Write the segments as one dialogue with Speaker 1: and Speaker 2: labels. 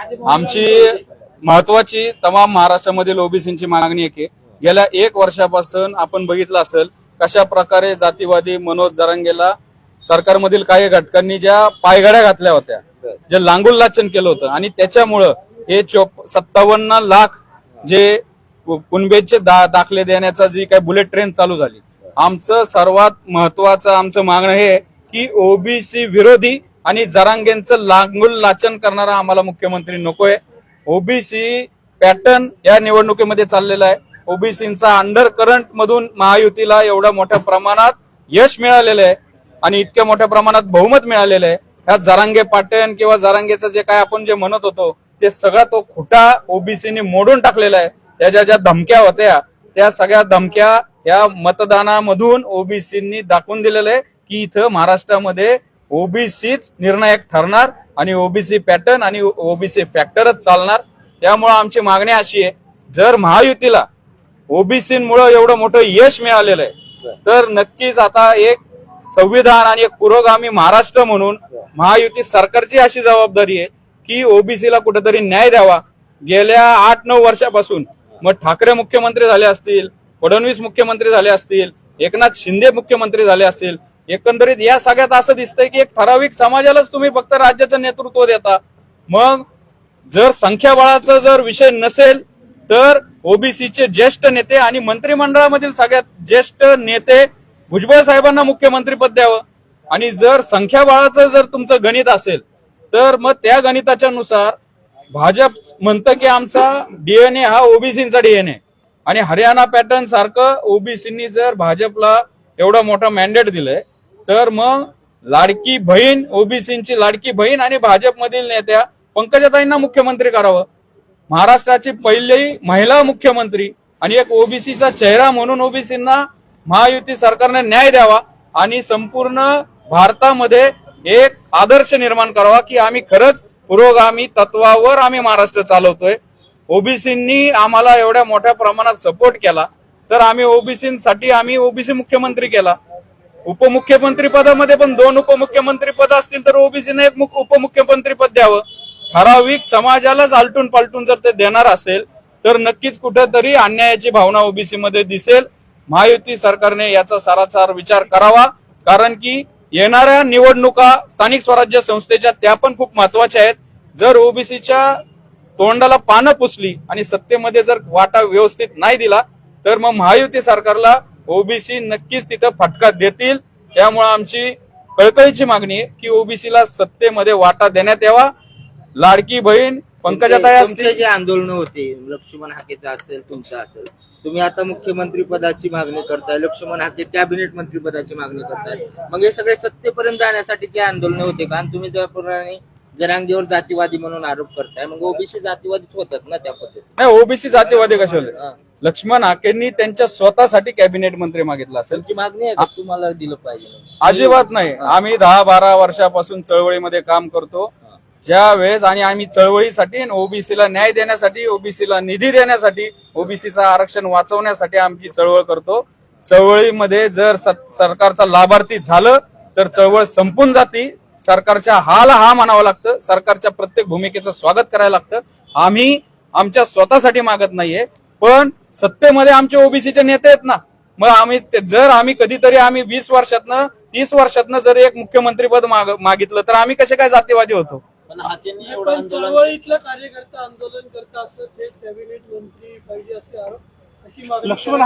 Speaker 1: आमची महत्वाची तमाम महाराष्ट्रामधील ओबीसीची मागणी आहे. की गेल्या एक वर्षापासून आपण बघितलं असेल कशा प्रकारे जातीवादी मनोज जरांगेला सरकारमधील काही घटकांनी ज्या पायघड्या घातल्या होत्या जे लांगुल लाचन केलं होतं आणि त्याच्यामुळं हे चोप सत्तावन्न लाख जे कुणबेचे दा, दाखले देण्याचा जी काही बुलेट ट्रेन चालू झाली. आमचं सर्वात महत्वाचं आमचं मागणं हे की ओबीसी विरोधी आणि जरांगेंचं लागूल लाचन करणारा आम्हाला मुख्यमंत्री नकोय. ओबीसी पॅटर्न या निवडणुकीमध्ये चाललेला आहे. ओबीसीचा अंडर करंट मधून महायुतीला एवढ्या मोठ्या प्रमाणात यश मिळालेलं आहे आणि इतक्या मोठ्या प्रमाणात बहुमत मिळालेलं आहे. ह्या जरांगे पाटण किंवा जरांगेचं जे काय आपण जे म्हणत होतो ते सगळा तो खोटा ओबीसीने मोडून टाकलेला आहे. त्याच्या ज्या धमक्या होत्या त्या सगळ्या धमक्या या मतदानामधून ओबीसींनी दाखवून दिलेलं आहे की इथं महाराष्ट्रामध्ये ओबीसीच निर्णायक ठरणार आणि ओबीसी पॅटर्न आणि ओबीसी फॅक्टरच चालणार. त्यामुळे आमची मागणी अशी आहे जर महायुतीला ओबीसीमुळे एवढं मोठं यश मिळालेलं आहे तर नक्कीच आता एक संविधान आणि एक पुरोगामी महाराष्ट्र म्हणून महायुती सरकारची अशी जबाबदारी आहे की ओबीसीला कुठेतरी न्याय द्यावा. गेल्या आठ नऊ वर्षापासून मग ठाकरे मुख्यमंत्री झाले असतील फडणवीस मुख्यमंत्री झाले असतील एकनाथ शिंदे मुख्यमंत्री झाले असतील एकंदरीत या सगळ्यात असं दिसतंय की एक ठराविक समाजालाच तुम्ही फक्त राज्याचं नेतृत्व देता. मग जर संख्याबळाचा जर विषय नसेल तर ओबीसीचे ज्येष्ठ नेते आणि मंत्रिमंडळामधील सगळ्यात ज्येष्ठ नेते भुजबळ साहेबांना मुख्यमंत्रीपद द्यावं. आणि जर संख्याबळाचं जर तुमचं गणित असेल तर मग त्या गणिताच्या नुसार भाजप म्हणतं की आमचा डीएनए हा ओबीसीचा डीएनए आणि हरियाणा पॅटर्न सारखं ओबीसीनी जर भाजपला एवढा मोठा मॅन्डेट दिलंय तर मग लाडकी बहीण ओबीसीची लाडकी बहीण आणि भाजपमधील नेत्या पंकजाताईंना मुख्यमंत्री करावं. महाराष्ट्राची पहिली महिला मुख्यमंत्री आणि एक ओबीसीचा चेहरा म्हणून ओबीसींना महायुती सरकारने न्याय द्यावा आणि संपूर्ण भारतामध्ये एक आदर्श निर्माण करावा की आम्ही खरंच पुरोगामी तत्वावर आम्ही महाराष्ट्र चालवतोय. ओबीसींनी आम्हाला एवढ्या मोठ्या प्रमाणात सपोर्ट केला. तर आम्ही ओबीसीसाठी आम्ही ओबीसी मुख्यमंत्री केला. उपमुख्यमंत्री पदामध्ये पण दोन उपमुख्यमंत्री पद असतील तर ओबीसीने एक उपमुख्यमंत्री पद द्यावं. ठराविक समाजालाच आलटून पालटून जर ते देणार असेल तर नक्कीच कुठेतरी अन्यायाची भावना ओबीसी मध्ये दिसेल. महायुती सरकारने याचा सारासार विचार करावा कारण की येणाऱ्या निवडणुका स्थानिक स्वराज्य संस्थेच्या त्या पण खूप महत्त्वाच्या आहेत. जर ओबीसीच्या तोंडाला पानं पुसली आणि सत्तेमध्ये जर वाटा व्यवस्थित नाही दिला तर मग महायुती सरकारला ओबीसी नक्कीच तिथं फटका देतील. त्यामुळे आमची कळकळीची मागणी आहे की ओबीसीला सत्तेमध्ये वाटा देण्यात यावा. लाडकी बहीण पंकजाताई असतील.
Speaker 2: जे आंदोलन होते लक्ष्मण हाकेचं असेल तुमचं असेल तुम्ही आता मुख्यमंत्री पदाची मागणी करताय लक्ष्मण हाके कॅबिनेट मंत्री पदाची मागणी करताय. मग हे सगळे सत्तेपर्यंत जाण्यासाठी जे आंदोलन होते का? आणि तुम्ही त्याप्रमाणे जरांगीवर जातीवादी म्हणून आरोप करताय मग ओबीसी जातीवादीच होतात ना त्या पद्धतीने.
Speaker 1: नाही ओबीसी जातीवादी कशाले. लक्ष्मण हाकेंनी त्यांच्या स्वतःसाठी कॅबिनेट मंत्री मागितलं असेल.
Speaker 2: तुमची मागणी आहे का? तुम्हाला दिलं पाहिजे.
Speaker 1: अजिबात नाही. आम्ही दहा बारा वर्षापासून चळवळीमध्ये काम करतो. ज्या वेळेस आणि आम्ही चळवळीसाठी ओबीसीला न्याय देण्यासाठी ओबीसीला निधी देण्यासाठी ओबीसीचं आरक्षण वाचवण्यासाठी आमची चळवळ करतो. चळवळीमध्ये जर सरकारचा लाभार्थी झालं तर चळवळ संपून जाती. सरकारच्या हाला हा म्हणावं लागतं. सरकारच्या प्रत्येक भूमिकेचं स्वागत करायला लागतं. आम्ही आमच्या स्वतःसाठी मागत नाहीये. पण सत्तेमध्ये आमचे ओबीसीचे नेते आहेत ना. मग आम्ही जर आम्ही कधीतरी आम्ही वीस वर्षातनं तीस वर्षातनं जर एक मुख्यमंत्रीपद माग- मागितलं तर आम्ही कसे काय जातीवादी होतो?
Speaker 3: पण हाकेंनी एवढं आंदोलन
Speaker 4: चळवळीतला कार्यकर्ता आंदोलन करता असं थेट कॅबिनेट मंत्री पाहिजे असे आरोप अशी मागणी
Speaker 5: लक्ष्मण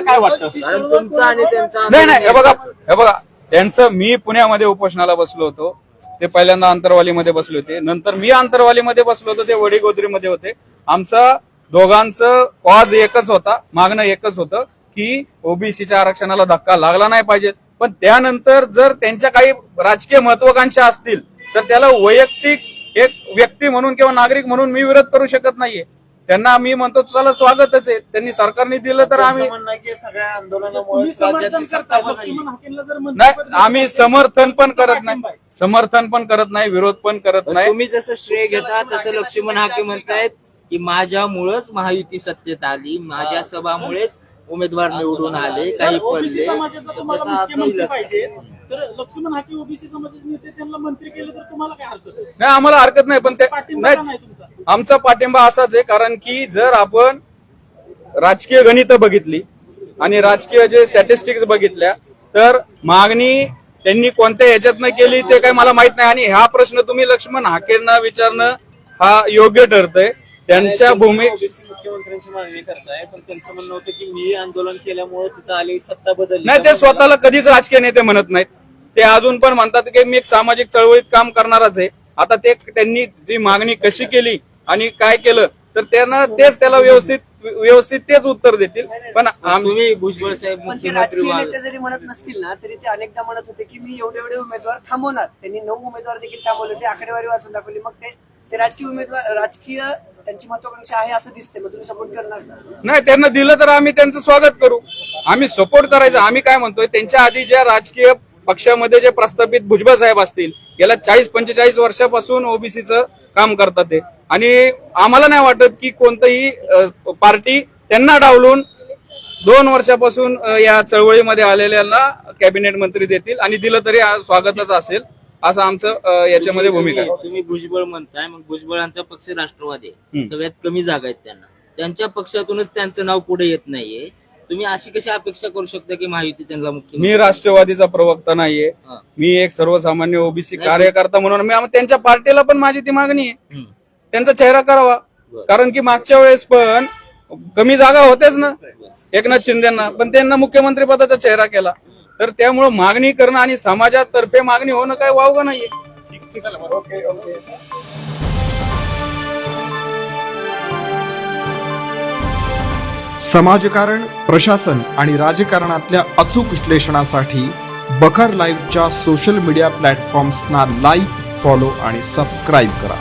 Speaker 5: काय वाटतं?
Speaker 2: कारण तुमचं आणि त्यांचं
Speaker 1: नाही नाही हे बघा हे बघा त्यांचं मी पुण्यामध्ये उपोषणाला बसलो होतो. ते पहिल्यांदा आंतरवालीमध्ये बसले होते. नंतर मी आंतरवालीमध्ये बसलो होतो ते वडीगोद्रीमध्ये होते. आमचा दोघांचं कॉज एकच होता मागणं एकच होतं की ओबीसीच्या आरक्षणाला धक्का लागला नाही पाहिजे. पण त्यानंतर जर त्यांच्या काही राजकीय महत्वाकांक्षा असतील तर त्याला वैयक्तिक एक व्यक्ती म्हणून किंवा नागरिक म्हणून मी विरोध करू शकत नाहीये. त्यांना मी म्हणतो चला स्वागतच आहे. त्यांनी सरकारने दिलं तर आम्ही
Speaker 3: सगळ्या आंदोलनामुळे
Speaker 1: आम्ही
Speaker 4: दिलं तर
Speaker 1: समर्थन पण करत नाही. समर्थन पण करत नाही विरोध पण करत नाही.
Speaker 2: तुम्ही जसं श्रेय घेता तसं लक्ष्मण हाके म्हणतायत. की माझ्यामुळेच महायुती सत्तेत आली माझ्या सभामुळेच उमेदवार निवडून आले काही
Speaker 4: ओबीसी
Speaker 2: पडले.
Speaker 4: समाजाचा तुम्हाला
Speaker 2: त्याचा
Speaker 4: मुख्यमंत्री
Speaker 2: आपलं
Speaker 4: पाहिजे.
Speaker 5: तर लक्ष्मण हाके ओबीसी समाजाचे नेते त्यांना मंत्री केले तर तुम्हाला काय हरकत आहे?
Speaker 1: नाही आम्हाला हरकत नाही पण ते
Speaker 5: पाठिंबा का
Speaker 1: नाही
Speaker 5: नाही तुमचा.
Speaker 1: आमचा पाठिंबा असाच आहे कारण की जर आपण राजकीय गणित बघितली आणि राजकीय जे स्टॅटिस्टिक्स बघितल्या तर मागणी त्यांनी कोणत्या ह्याच्यातनं केली ते काही मला माहीत नाही. आणि हा प्रश्न तुम्ही लक्ष्मण हाकेंना विचारणं हा योग्य ठरतंय. त्यांच्या भूमी
Speaker 3: ओबीसी मुख्यमंत्र्यांची मागणी करताय पण त्यांचं म्हणणं होतं की मी आंदोलन केल्यामुळे तिथं आली सत्ता बदलली.
Speaker 1: नाही ते स्वतःला कधीच राजकीय नेते म्हणत नाहीत. ते अजून पण म्हणतात की मी एक सामाजिक चळवळीत काम करणारच आहे. आता ते त्यांनी जी मागणी कशी केली आणि काय केलं तर त्यांना तेच त्याला व्यवस्थित व्यवस्थित तेच उत्तर देतील. पण आम-
Speaker 2: तुम्ही भुजबळ साहेब
Speaker 6: पण ते
Speaker 2: मुख्यमंत्री
Speaker 6: राजकीय
Speaker 2: व्हावे.
Speaker 6: नेते जरी म्हणत नसतील ना तरी ते अनेकदा म्हणत होते की मी एवढे एवढे उमेदवार थांबवणार. त्यांनी नऊ उमेदवार देखील थांबवले होते आकडेवारी वाचून दाखवली. मग ते ते राजकीय उमेदवार राजकीय त्यांची महत्वाकांक्षा आहे असं दिसते मग तुम्ही सपोर्ट करणार का?
Speaker 1: नाही त्यांना दिलं तर आम्ही त्यांचं स्वागत करू. आम्ही सपोर्ट करायचं. आम्ही काय म्हणतोय त्यांच्या आधी ज्या राजकीय पक्षामध्ये जे प्रस्थापित भुजबळ साहेब असतील गेल्या चाळीस पंचेचाळीस वर्षापासून ओबीसीचं काम करतात ते. आणि आम्हाला नाही वाटत की कोणतंही अ, पार्टी त्यांना डावलून दोन वर्षापासून अ, या चळवळीमध्ये आलेल्यांना कॅबिनेट मंत्री देतील आणि दिलं तरी आ- स्वागतच असेल. असं आमचं याच्यामध्ये भूमिका आहे.
Speaker 2: तुम्ही भुजबळ म्हणताय मग भुजबळांचा पक्ष राष्ट्रवादी आहे.
Speaker 1: हम्म.
Speaker 2: सगळ्यात कमी जागा आहेत त्यांना. त्यांच्या पक्षातूनच त्यांचं नाव पुढे येत नाहीये. तुम्ही अशी कशी अपेक्षा करू शकता की महायुती त्यांना मुख्य
Speaker 1: मी राष्ट्रवादीचा प्रवक्ता नाहीये. मी एक सर्वसामान्य ओबीसी कार्यकर्ता म्हणून मी त्यांच्या पार्टीला पण माझी ती मागणी आहे. त्यांचा चेहरा करावा. कारण की मागच्या वेळेस पण कमी जागा होत्याच ना. एकनाथ शिंदेना पण त्यांना मुख्यमंत्री पदाचा चेहरा केला. तर त्यामुळे मागणी करणं आणि समाजातर्फे मागणी होणं काय वावगं नाहीये.
Speaker 7: समाजकारण प्रशासन आणि राजकारणातल्या अचूक विश्लेषणासाठी बखर लाईव्हच्या सोशल मीडिया प्लॅटफॉर्म्सना लाईक फॉलो आणि सबस्क्राईब करा.